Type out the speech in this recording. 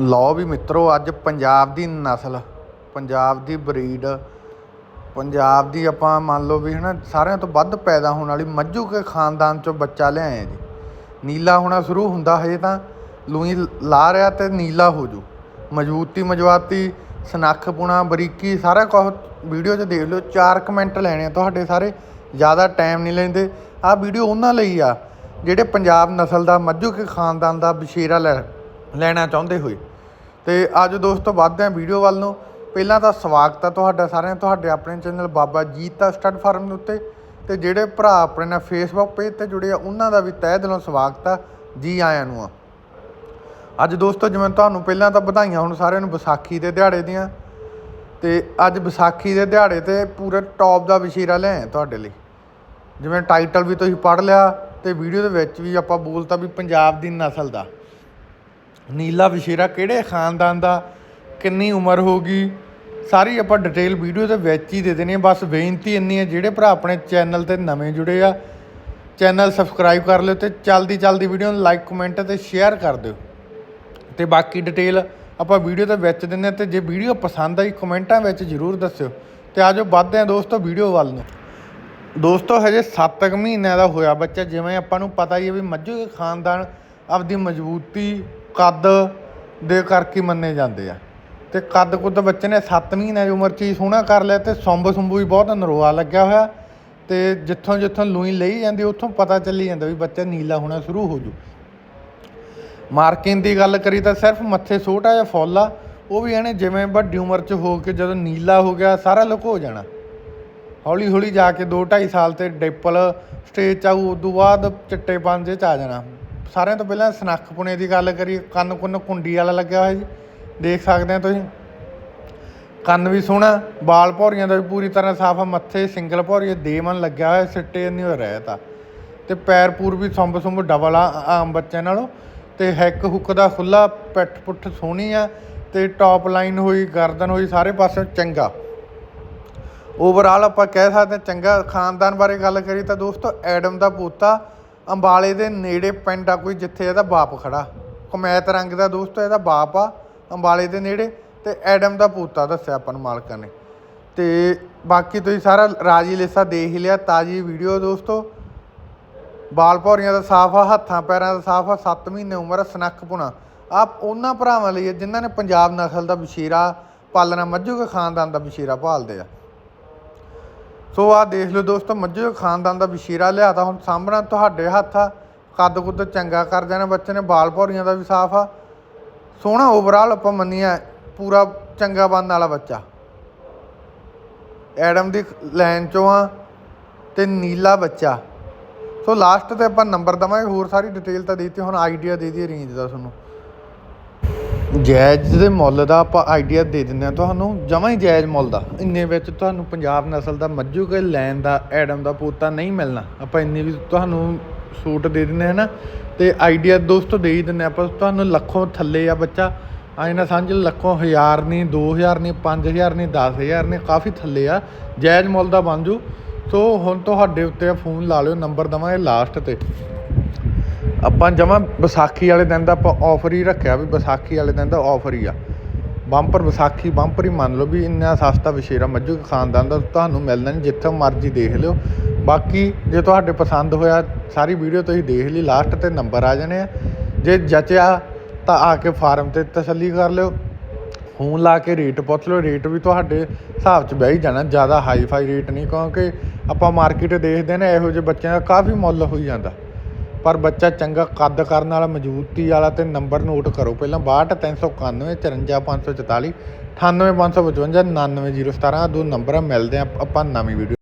ਲਓ ਵੀ ਮਿੱਤਰੋ, ਅੱਜ ਪੰਜਾਬ ਦੀ ਨਸਲ, ਪੰਜਾਬ ਦੀ ਬਰੀਡ, ਪੰਜਾਬ ਦੀ ਆਪਾਂ ਮੰਨ ਲਓ ਵੀ ਹਨਾ, ਸਾਰਿਆਂ ਤੋਂ ਵੱਧ ਪੈਦਾ ਹੋਣ ਵਾਲੀ ਮੱਝੂ ਕੇ ਖਾਨਦਾਨ ਚੋਂ ਬੱਚਾ ਲਿਆਏ ਜੀ। ਨੀਲਾ ਹੋਣਾ ਸ਼ੁਰੂ ਹੁੰਦਾ, ਹਜੇ ਤਾਂ ਲੂਈ ਲਾ ਰਿਹਾ ਤੇ ਨੀਲਾ ਹੋ ਜੂ। ਮਜ਼ਬੂਤੀ ਮਜਵਾਤੀ ਸਨੱਖਪੁਣਾ ਬਰੀਕੀ, ਸਾਰਾ ਕੁਝ ਵੀਡੀਓ 'ਚ ਦੇਖ ਲਿਓ, ਚਾਰ ਕਮੈਂਟ ਲੈਣੇ ਆ ਤੁਹਾਡੇ ਸਾਰੇ, ਜ਼ਿਆਦਾ ਟਾਈਮ ਨਹੀਂ ਲੈਂਦੇ। ਆਹ ਵੀਡੀਓ ਉਹਨਾਂ ਲਈ ਆ, ਜਿਹੜੇ ਪੰਜਾਬ ਨਸਲ ਦਾ, ਮੱਝੂ ਕੇ ਖਾਨਦਾਨ ਦਾ ਬਸ਼ੀਰਾ ਲੈ ਲੈਣਾ ਚਾਹੁੰਦੇ ਹੋਏ। ਤੇ ਅੱਜ ਦੋਸਤੋ ਵੱਧਦੇ ਹਾਂ ਵੀਡੀਓ ਵੱਲ ਨੂੰ। ਪਹਿਲਾਂ ਤਾਂ ਸਵਾਗਤ ਹੈ ਤੁਹਾਡਾ ਸਾਰਿਆਂ ਤੁਹਾਡੇ ਆਪਣੇ channel Baba Jeeta stud farm ਦੇ ਉੱਤੇ। ਤੇ ਜਿਹੜੇ ਭਰਾ ਆਪਣੇ ਨਾਲ ਫੇਸਬੁੱਕ ਪੇਜ ਤੇ ਜੁੜੇ ਆ, ਉਹਨਾਂ ਦਾ ਵੀ ਤਹਿ ਦਿਲੋਂ ਸਵਾਗਤ ਆ। ਜੀ ਆਇਆਂ ਨੂੰ ਆ। ਅੱਜ ਦੋਸਤੋ ਜਿਵੇਂ ਤੁਹਾਨੂੰ ਪਹਿਲਾਂ ਤਾਂ ਵਧਾਈਆਂ ਹੁਣ ਸਾਰਿਆਂ ਨੂੰ ਵਿਸਾਖੀ ਦੇ ਦਿਹਾੜੇ ਦੀਆਂ। ਤੇ ਅੱਜ ਵਿਸਾਖੀ ਦੇ ਦਿਹਾੜੇ ਤੇ ਪੂਰੇ ਟੌਪ ਦਾ ਵਿਸ਼ੇਰਾ ਲਿਆਏ ਤੁਹਾਡੇ ਲਈ। ਜਿਵੇਂ ਟਾਈਟਲ ਵੀ ਤੁਸੀਂ ਪੜ੍ਹ ਲਿਆ ਤੇ ਵੀਡੀਓ ਦੇ ਵਿੱਚ ਵੀ ਆਪਾਂ ਬੋਲਤਾ ਵੀ ਪੰਜਾਬ ਦੀ ਨਸਲ ਦਾ। ਨੀਲਾ ਵਸ਼ੀਰਾ ਕਿਹੜੇ ਖਾਨਦਾਨ ਦਾ? ਕਿੰਨੀ ਉਮਰ ਹੋਗੀ ਸਾਰੀ ਆਪਾਂ ਡਿਟੇਲ ਵੀਡੀਓ ਦੇ ਵਿੱਚ ਹੀ ਦੇ ਦੇਣੀ ਹੈ ਬਸ ਬੇਨਤੀ ਇੰਨੀ ਹੈ, ਜਿਹੜੇ ਭਰਾ ਆਪਣੇ ਚੈਨਲ ਤੇ ਨਵੇਂ ਜੁੜੇ ਆ ਚੈਨਲ ਸਬਸਕ੍ਰਾਈਬ ਕਰ ਲਿਓ ਤੇ ਚਲਦੀ ਚਲਦੀ ਵੀਡੀਓ ਨੂੰ ਲਾਈਕ ਕਮੈਂਟ ਤੇ ਸ਼ੇਅਰ ਕਰ ਦਿਓ। ਤੇ ਬਾਕੀ ਡਿਟੇਲ ਆਪਾਂ ਵੀਡੀਓ ਦੇ ਵਿੱਚ ਦਿੰਦੇ ਹਾਂ ਤੇ ਜੇ ਵੀਡੀਓ ਪਸੰਦ ਆਈ ਕਮੈਂਟਾਂ ਵਿੱਚ ਜ਼ਰੂਰ ਦੱਸਿਓ। ਤੇ ਆਜੋ ਵੱਧਦੇ ਹਾਂ ਦੋਸਤੋ ਵੀਡੀਓ ਵੱਲ ਨੂੰ। ਦੋਸਤੋ ਹਜੇ 7 ਕੁ ਮਹੀਨਿਆਂ ਦਾ ਹੋਇਆ ਬੱਚਾ, ਜਿਵੇਂ ਆਪਾਂ ਨੂੰ ਪਤਾ ਹੀ ਹੈ ਵੀ ਮੱਝੂ ਖਾਨਦਾਨ ਆਪਦੀ ਮਜ਼ਬੂਤੀ ਕੱਦ ਦੇ ਕਰਕੇ ਮੰਨੇ ਜਾਂਦੇ ਆ। ਤੇ ਕੱਦ ਕੁੱਦ ਬੱਚੇ ਨੇ 7 ਮਹੀਨਿਆਂ ਦੀ ਉਮਰ 'ਚ ਹੀ ਸੋਹਣਾ ਕਰ ਲਿਆ ਤੇ ਸੁੰਬ ਸੁੰਬੂ ਵੀ ਬਹੁਤ ਨਰੋਆ ਲੱਗਿਆ ਹੋਇਆ। ਤੇ ਜਿੱਥੋਂ ਜਿੱਥੋਂ ਲੂਈ ਲਈ ਜਾਂਦੀ, ਉੱਥੋਂ ਪਤਾ ਚੱਲੀ ਜਾਂਦਾ ਵੀ ਬੱਚਾ ਨੀਲਾ ਹੋਣਾ ਸ਼ੁਰੂ ਹੋ ਜੂ। ਮਾਰਕਿੰਗ ਦੀ ਗੱਲ ਕਰੀ ਤਾਂ ਸਿਰਫ ਮੱਥੇ ਛੋਟਾ ਜਿਹਾ ਫੁੱਲ ਆ, ਉਹ ਵੀ ਇਹਨੇ ਜਿਵੇਂ ਵੱਡੀ ਉਮਰ 'ਚ ਹੋ ਕੇ ਜਦੋਂ ਨੀਲਾ ਹੋ ਗਿਆ, ਸਾਰਾ ਲੁਕ ਹੋ ਜਾਣਾ। ਹੌਲੀ ਹੌਲੀ ਜਾ ਕੇ 2 2.5 ਸਾਲ ਤੇ ਡਿੱਪਲ ਸਟੇਜ 'ਚ ਆਊ, ਉਦੋਂ ਬਾਅਦ ਚਿੱਟੇ ਪੰਜੇ 'ਚ ਆ ਜਾਣਾ। ਸਾਰਿਆਂ ਤੋਂ ਪਹਿਲਾਂ ਸਨੱਖ ਪੁਣੇ ਦੀ ਗੱਲ ਕਰੀਏ ਕੰਨ ਕੁੰਨ ਕੁੰਡੀ ਵਾਲਾ ਲੱਗਿਆ ਹੋਇਆ ਜੀ। ਦੇਖ ਸਕਦੇ ਆ ਤੁਸੀਂ। ਕੰਨ ਵੀ ਸੋਹਣਾ ਬਾਲ ਭੌਰੀਆਂ ਦਾ ਵੀ ਪੂਰੀ ਤਰ੍ਹਾਂ ਸਾਫ਼ ਆ, ਮੱਥੇ ਸਿੰਗਲ ਭੌਰੀਏ ਦੇਮਨ ਲੱਗਿਆ ਹੋਇਆ, ਸਿੱਟੇ ਨਹੀਂ ਹੋ ਰਿਹਾ ਤਾਂ ਤੇ ਪੈਰ ਪੂਰ ਵੀ ਸੰਭ ਸੁੰਭ ਡਬਲ ਆ, ਆਮ ਬੱਚਿਆਂ ਨਾਲੋਂ। ਤੇ ਹੈਕ ਹੁੱਕ ਦਾ ਖੁੱਲਾ ਪਿੱਠ ਪੁੱਠ ਸੋਹਣੀ ਆ, ਤੇ ਟੌਪ ਲਾਈਨ ਹੋਈ, ਗਰਦਨ ਹੋਈ, ਸਾਰੇ ਪਾਸੇ ਚੰਗਾ। ਓਵਰਆਲ ਆਪਾਂ ਕਹਿ ਸਕਦੇ ਹਾਂ, ਚੰਗਾ ਖਾਨਦਾਨ ਬਾਰੇ ਗੱਲ ਕਰੀ ਤਾਂ ਦੋਸਤੋ ਐਡਮ ਦਾ ਪੋਤਾ ਅੰਬਾਲੇ ਦੇ ਨੇੜੇ ਪਿੰਡ ਆ ਕੋਈ, ਜਿੱਥੇ ਇਹਦਾ ਬਾਪ ਖੜਾ। ਕਮੈਤ ਰੰਗ ਦਾ ਦੋਸਤ ਇਹਦਾ ਬਾਪ ਆ, ਅੰਬਾਲੇ ਦੇ ਨੇੜੇ। ਤੇ ਐਡਮ ਦਾ ਪੋਤਾ ਦੱਸਿਆ ਆਪਾਂ ਨੂੰ ਮਾਲਕਾਂ ਨੇ। ਤੇ ਬਾਕੀ ਤੁਸੀਂ ਸਾਰਾ ਰਾਜੀ ਲੇਸਾ ਦੇਖ ਹੀ ਲਿਆ, ਤਾਜੀ ਵੀਡੀਓ ਦੋਸਤੋ। ਬਾਲ ਭੌਰੀਆਂ ਦਾ ਸਾਫ਼ ਆ, ਹੱਥਾਂ ਪੈਰਾਂ ਦਾ ਸਾਫ਼ ਆ 7 ਮਹੀਨੇ ਉਮਰ ਆ, ਸਨੱਖ ਪੁਣਾ। ਆਪ ਉਹਨਾਂ ਭਰਾਵਾਂ ਲਈ ਆ, ਜਿਨ੍ਹਾਂ ਨੇ ਪੰਜਾਬ ਨਸਲ ਦਾ ਬਸ਼ੀਰਾ ਪਾਲਣਾ, ਮੱਝੂ ਕੇ ਖਾਨਦਾਨ ਦਾ ਬਸ਼ੀਰਾ ਭਾਲਦੇ ਆ। ਸੋ ਆਹ ਦੇਖ ਲਓ ਦੋਸਤੋ, ਮੱਝੂ ਖਾਨਦਾਨ ਦਾ ਬਸ਼ੀਰਾ ਲਿਆਤਾ ਹੁਣ ਸਾਹਮਣਾ ਤੁਹਾਡੇ ਹੱਥ ਆ। ਕੱਦ ਕੁੱਦ ਚੰਗਾ ਕਰ ਜਾਣਾ, ਬੱਚੇ ਨੇ ਬਾਲ ਭੌਰੀਆਂ ਦਾ ਵੀ ਸਾਫ਼ ਆ। ਸੋਹਣਾ ਓਵਰਆਲ ਆਪਾਂ ਮੰਨੀਆ ਪੂਰਾ ਚੰਗਾ ਬਣਨ ਵਾਲਾ ਬੱਚਾ। ਐਡਮ ਦੀ ਲਾਈਨ ਚੋਂ ਆ ਤੇ ਨੀਲਾ ਬੱਚਾ। ਸੋ ਲਾਸਟ ਤੇ ਆਪਾਂ ਨੰਬਰ ਦਵਾਂਗੇ, ਹੋਰ ਸਾਰੀ ਡਿਟੇਲ ਤਾਂ ਦੇ ਦਿੱਤੀ, ਹੁਣ ਆਈਡੀਆ ਦੇ ਦਈਏ ਰੇਂਜ ਦਾ ਤੁਹਾਨੂੰ। ਜਾਇਜ਼ ਦੇ ਮੁੱਲ ਦਾ ਆਪਾਂ ਆਈਡੀਆ ਦੇ ਦਿੰਦੇ ਆ ਤੁਹਾਨੂੰ ਜਮਾਂ ਹੀ ਜਾਇਜ਼ ਮੁੱਲ ਦਾ। ਇੰਨੇ ਵਿੱਚ ਤੁਹਾਨੂੰ ਪੰਜਾਬ ਨਸਲ ਦਾ ਮੱਝੂ ਕੇ ਲੈਣ ਦਾ, ਐਡਮ ਦਾ ਪੋਤਾ ਨਹੀਂ ਮਿਲਣਾ। ਆਪਾਂ ਇੰਨੇ ਵੀ ਤੁਹਾਨੂੰ ਸੂਟ ਦੇ ਦਿੰਦੇ ਹਾਂ ਨਾ। ਤੇ ਆਈਡੀਆ ਦੋਸਤੋ ਦੇ ਹੀ ਦਿੰਦੇ ਆਪਾਂ। ਤੁਹਾਨੂੰ ਲੱਖੋਂ ਥੱਲੇ ਆ ਬੱਚਾ। ਆਏ ਨਾ ਸਮਝ ਲੱਖੋਂ ਹਜ਼ਾਰ ਨਹੀਂ 2000 ਨਹੀਂ 5000 ਨਹੀਂ 10000 ਨਹੀਂ ਕਾਫੀ ਥੱਲੇ ਆ। ਜਾਇਜ਼ ਮੁੱਲ ਦਾ ਬਣ ਜੂ। ਸੋ ਹੁਣ ਤੁਹਾਡੇ ਉੱਤੇ ਫੋਨ ਲਾ ਲਿਓ, ਨੰਬਰ ਦਵਾਂਗੇ ਲਾਸਟ ਤੇ। ਆਪਾਂ ਜਮਾ ਵਿਸਾਖੀ ਵਾਲੇ ਦਿਨ ਦਾ ਆਪਾਂ ਆਫਰ ਹੀ ਰੱਖਿਆ ਵੀ ਵਿਸਾਖੀ ਵਾਲੇ ਦਿਨ ਦਾ ਆਫਰ ਹੀ ਆ। ਬੰਪਰ ਵਿਸਾਖੀ, ਬੰਪਰ ਹੀ ਮੰਨ ਲਓ ਵੀ ਇੰਨਾ ਸਸਤਾ ਵਿਸ਼ੇਰਾ ਮੱਝੂ ਖਾਨਦਾਨ ਦਾ ਤੁਹਾਨੂੰ ਮਿਲਣਾ ਨਹੀਂ, ਜਿੱਥੇ ਮਰਜ਼ੀ ਦੇਖ ਲਿਓ। ਬਾਕੀ ਜੇ ਤੁਹਾਡੇ ਪਸੰਦ ਹੋਇਆ, ਸਾਰੀ ਵੀਡੀਓ ਤੁਸੀਂ ਦੇਖ ਲਈ ਲਾਸਟ ਤੇ ਨੰਬਰ ਆ ਜਾਣੇ ਆ। ਜੇ ਜਚਿਆ ਤਾਂ ਆ ਕੇ ਫਾਰਮ ਤੇ ਤਸੱਲੀ ਕਰ ਲਿਓ। ਫੋਨ ਲਾ ਕੇ ਰੇਟ ਪੁੱਛ ਲਓ ਰੇਟ ਵੀ ਤੁਹਾਡੇ ਹਿਸਾਬ 'ਚ ਬਹਿ ਹੀ ਜਾਣਾ, ਜ਼ਿਆਦਾ ਹਾਈ ਫਾਈ ਰੇਟ ਨਹੀਂ ਕਿਉਂਕਿ ਆਪਾਂ ਮਾਰਕੀਟ ਦੇਖਦੇ ਨੇ, ਇਹੋ ਜਿਹੇ ਬੱਚਿਆਂ ਦਾ ਕਾਫੀ ਮੁੱਲ ਹੋਈ ਜਾਂਦਾ। ਪਰ ਬੱਚਾ ਚੰਗਾ ਕੱਦ ਕਰਨ ਵਾਲਾ, ਮਜ਼ਬੂਤੀ ਵਾਲਾ ਤੇ ਨੰਬਰ ਨੋਟ ਕਰੋ। ਪਹਿਲਾਂ 62391 54544 98555 99017 ਦੋ ਨੰਬਰ ਮਿਲਦੇ ਆ ਆਪਾਂ ਨਵੀਂ ਵੀਡੀਓ